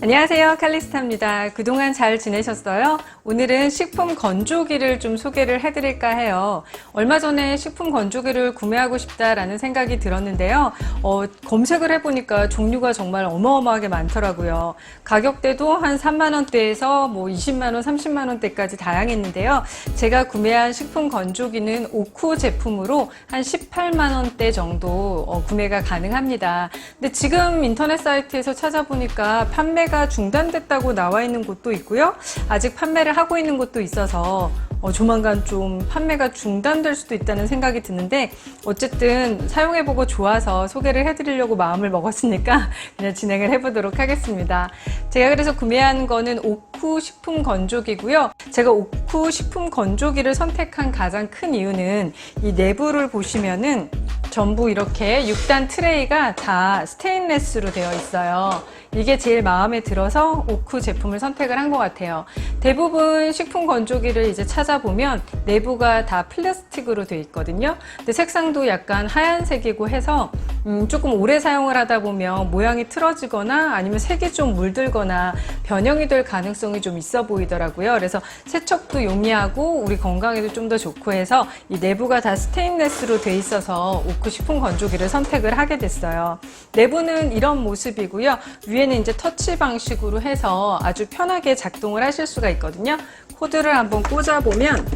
안녕하세요. 칼리스타입니다. 그동안 잘 지내셨어요? 오늘은 식품 건조기를 좀 소개를 해드릴까 해요. 얼마 전에 식품 건조기를 구매하고 싶다라는 생각이 들었는데요. 어, 검색을 해보니까 종류가 정말 어마어마하게 많더라고요. 가격대도 한 3만원대에서 뭐 20만원, 30만원대까지 다양했는데요. 제가 구매한 식품 건조기는 오쿠 제품으로 한 18만원대 정도 어, 구매가 가능합니다. 근데 지금 인터넷 사이트에서 찾아보니까 판매 가 중단됐다고 나와 있는 곳도 있고요. 아직 판매를 하고 있는 곳도 있어서 어, 조만간 좀 판매가 중단될 수도 있다는 생각이 드는데 어쨌든 사용해보고 좋아서 소개를 해드리려고 마음을 먹었으니까 그냥 진행을 해보도록 하겠습니다. 제가 그래서 구매한 거는 오쿠 식품 건조기고요. 제가 오쿠 식품 건조기를 선택한 가장 큰 이유는 이 내부를 보시면은 전부 이렇게 6단 트레이가 다 스테인레스로 되어 있어요. 이게 제일 마음에 들어서 오쿠 제품을 선택을 한 것 같아요. 대부분 식품 건조기를 이제 찾아보면 내부가 다 플라스틱으로 되어 있거든요. 근데 색상도 약간 하얀색이고 해서 음, 조금 오래 사용을 하다 보면 모양이 틀어지거나 아니면 색이 좀 물들거나 변형이 될 가능성이 좀 있어 보이더라고요. 그래서 세척도 용이하고 우리 건강에도 좀 더 좋고 해서 이 내부가 다 스테인레스로 돼 있어서 오크 식품 건조기를 선택을 하게 됐어요. 내부는 이런 모습이고요. 위에는 이제 터치 방식으로 해서 아주 편하게 작동을 하실 수가 있거든요. 코드를 한번 꽂아보면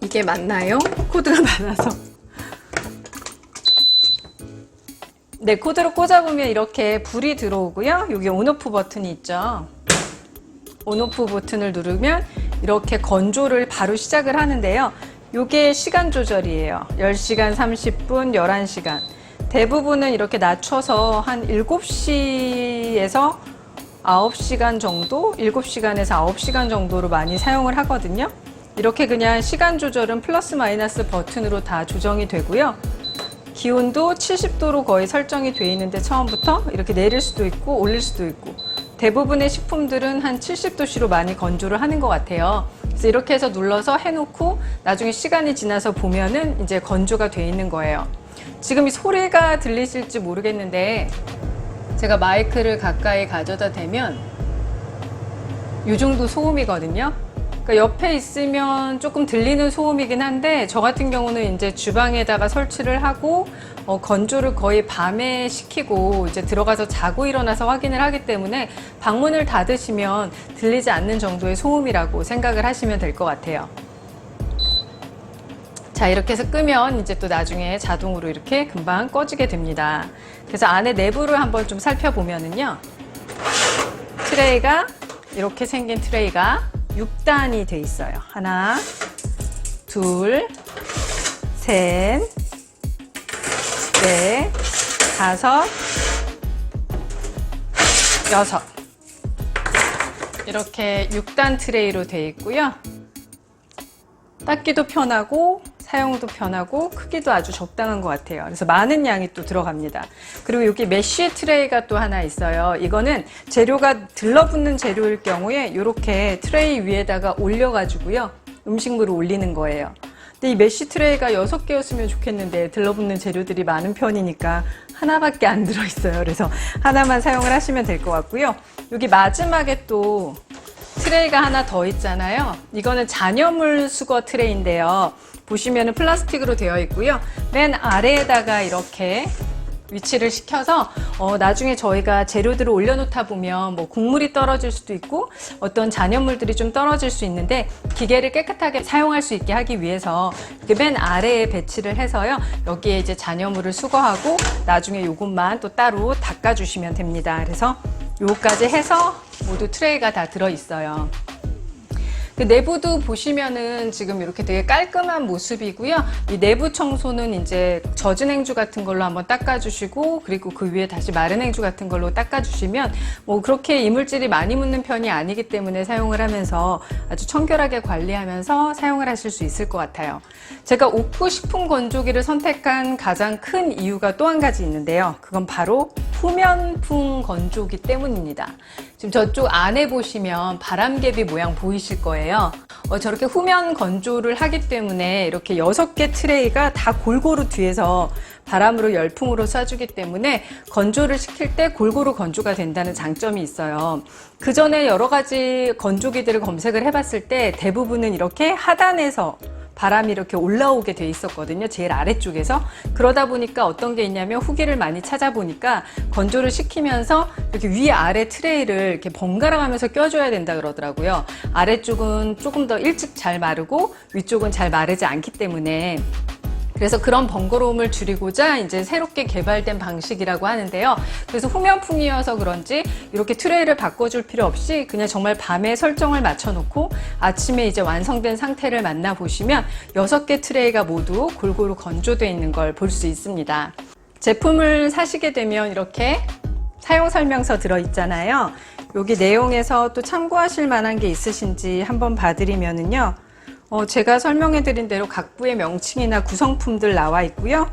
이게 맞나요? 코드가 많아서. 네, 코드로 꽂아보면 이렇게 불이 들어오고요. 여기 온오프 버튼이 있죠. 온오프 버튼을 누르면 이렇게 건조를 바로 시작을 하는데요. 이게 시간 조절이에요. 10시간, 30분, 11시간. 대부분은 이렇게 낮춰서 한 7시에서 9시간 정도, 7시간에서 9시간 정도로 많이 사용을 하거든요. 이렇게 그냥 시간 조절은 플러스 마이너스 버튼으로 다 조정이 되고요. 기온도 70도로 거의 설정이 돼 있는데 처음부터 이렇게 내릴 수도 있고 올릴 수도 있고 대부분의 식품들은 한 70도씨로 많이 건조를 하는 것 같아요. 그래서 이렇게 해서 눌러서 해놓고 나중에 시간이 지나서 보면은 이제 건조가 돼 있는 거예요. 지금 이 소리가 들리실지 모르겠는데 제가 마이크를 가까이 가져다 대면 이 정도 소음이거든요. 그러니까 옆에 있으면 조금 들리는 소음이긴 한데 저 같은 경우는 이제 주방에다가 설치를 하고 어, 건조를 거의 밤에 시키고 이제 들어가서 자고 일어나서 확인을 하기 때문에 방문을 닫으시면 들리지 않는 정도의 소음이라고 생각을 하시면 될 것 같아요. 자, 이렇게 해서 끄면 이제 또 나중에 자동으로 이렇게 금방 꺼지게 됩니다. 그래서 안에 내부를 한번 좀 살펴보면은요. 트레이가 이렇게 생긴 트레이가 6단이 돼 있어요. 하나, 둘, 셋, 넷, 다섯, 여섯. 이렇게 6단 트레이로 돼 있고요. 닦기도 편하고 사용도 편하고 크기도 아주 적당한 것 같아요. 그래서 많은 양이 또 들어갑니다. 그리고 여기 메쉬 트레이가 또 하나 있어요. 이거는 재료가 들러붙는 재료일 경우에 이렇게 트레이 위에다가 올려가지고요. 음식물을 올리는 거예요. 근데 이 메쉬 트레이가 6개였으면 좋겠는데 들러붙는 재료들이 많은 편이니까 하나밖에 안 들어있어요. 그래서 하나만 사용을 하시면 될 것 같고요. 여기 마지막에 또 트레이가 하나 더 있잖아요. 이거는 잔여물 수거 트레이인데요. 보시면은 플라스틱으로 되어 있고요. 맨 아래에다가 이렇게 위치를 시켜서 어, 나중에 저희가 재료들을 올려놓다 보면 뭐 국물이 떨어질 수도 있고 어떤 잔여물들이 좀 떨어질 수 있는데 기계를 깨끗하게 사용할 수 있게 하기 위해서 이렇게 맨 아래에 배치를 해서요 여기에 이제 잔여물을 수거하고 나중에 이것만 또 따로 닦아주시면 됩니다. 그래서 요까지 해서 모두 트레이가 다 들어 있어요. 그 내부도 보시면은 지금 이렇게 되게 깔끔한 모습이고요. 이 내부 청소는 이제 젖은 행주 같은 걸로 한번 닦아주시고 그리고 그 위에 다시 마른 행주 같은 걸로 닦아주시면 뭐 그렇게 이물질이 많이 묻는 편이 아니기 때문에 사용을 하면서 아주 청결하게 관리하면서 사용을 하실 수 있을 것 같아요. 제가 옥구 식품 건조기를 선택한 가장 큰 이유가 또 한 가지 있는데요. 그건 바로 후면풍 건조기 때문입니다. 지금 저쪽 안에 보시면 바람개비 모양 보이실 거예요. 어, 저렇게 후면 건조를 하기 때문에 이렇게 여섯 개 트레이가 다 골고루 뒤에서 바람으로 열풍으로 쏴주기 때문에 건조를 시킬 때 골고루 건조가 된다는 장점이 있어요. 그 전에 여러 가지 건조기들을 검색을 해봤을 때 대부분은 이렇게 하단에서 바람이 이렇게 올라오게 돼 있었거든요. 제일 아래쪽에서. 그러다 보니까 어떤 게 있냐면 후기를 많이 찾아보니까 건조를 시키면서 이렇게 위 아래 트레이를 이렇게 번갈아 가면서 껴줘야 된다 그러더라고요. 아래쪽은 조금 더 일찍 잘 마르고 위쪽은 잘 마르지 않기 때문에 그래서 그런 번거로움을 줄이고자 이제 새롭게 개발된 방식이라고 하는데요. 그래서 후면풍이어서 그런지 이렇게 트레이를 바꿔줄 필요 없이 그냥 정말 밤에 설정을 맞춰놓고 아침에 이제 완성된 상태를 만나보시면 여섯 개 트레이가 모두 골고루 건조되어 있는 걸 볼 수 있습니다. 제품을 사시게 되면 이렇게 사용 설명서 들어 있잖아요. 여기 내용에서 또 참고하실 만한 게 있으신지 한번 봐드리면은요. 어, 제가 설명해 드린 대로 각 부의 명칭이나 구성품들 나와 있고요.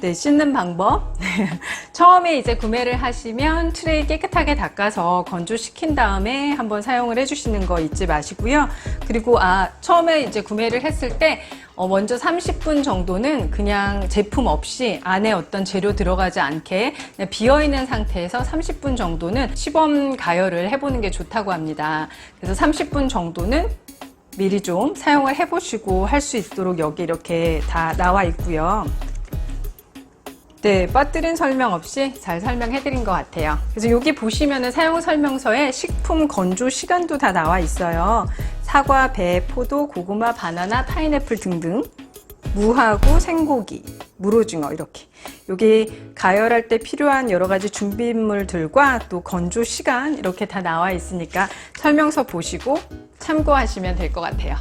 네, 씻는 방법. 처음에 이제 구매를 하시면 트레이 깨끗하게 닦아서 건조시킨 다음에 한번 사용을 해주시는 거 잊지 마시고요. 그리고 아, 처음에 이제 구매를 했을 때 어, 먼저 30분 정도는 그냥 제품 없이 안에 어떤 재료 들어가지 않게 비어있는 상태에서 30분 정도는 시범 가열을 해보는 게 좋다고 합니다. 그래서 30분 정도는 미리 좀 사용을 해보시고 할 수 있도록 여기 이렇게 다 나와 있고요. 네, 빠뜨린 설명 없이 잘 설명해드린 것 같아요. 그래서 여기 보시면은 사용 설명서에 식품 건조 시간도 다 나와 있어요. 사과, 배, 포도, 고구마, 바나나, 파인애플 등등. 무하고 생고기, 무로징어 이렇게. 여기 가열할 때 필요한 여러 가지 준비물들과 또 건조 시간 이렇게 다 나와 있으니까 설명서 보시고 참고하시면 될 것 같아요.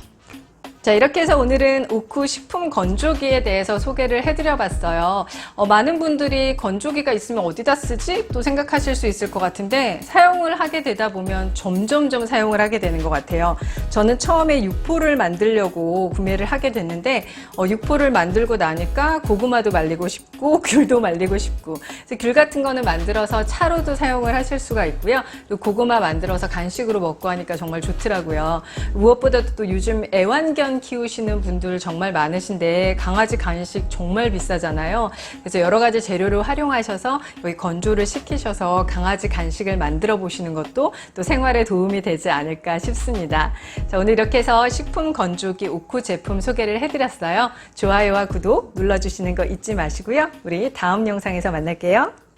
자, 이렇게 해서 오늘은 오쿠 식품 건조기에 대해서 소개를 해드려 봤어요. 어, 많은 분들이 건조기가 있으면 어디다 쓰지? 또 생각하실 수 있을 것 같은데 사용을 하게 되다 보면 점점점 사용을 하게 되는 것 같아요. 저는 처음에 육포를 만들려고 구매를 하게 됐는데 어, 육포를 만들고 나니까 고구마도 말리고 싶고 귤도 말리고 싶고 귤 같은 거는 만들어서 차로도 사용을 하실 수가 있고요. 또 고구마 만들어서 간식으로 먹고 하니까 정말 좋더라고요. 무엇보다도 또 요즘 애완견 키우시는 분들 정말 많으신데 강아지 간식 정말 비싸잖아요. 그래서 여러 가지 재료를 활용하셔서 여기 건조를 시키셔서 강아지 간식을 만들어 보시는 것도 또 생활에 도움이 되지 않을까 싶습니다. 자, 오늘 이렇게 해서 식품 건조기 오쿠 제품 소개를 해드렸어요. 좋아요와 구독 눌러주시는 거 잊지 마시고요. 우리 다음 영상에서 만날게요.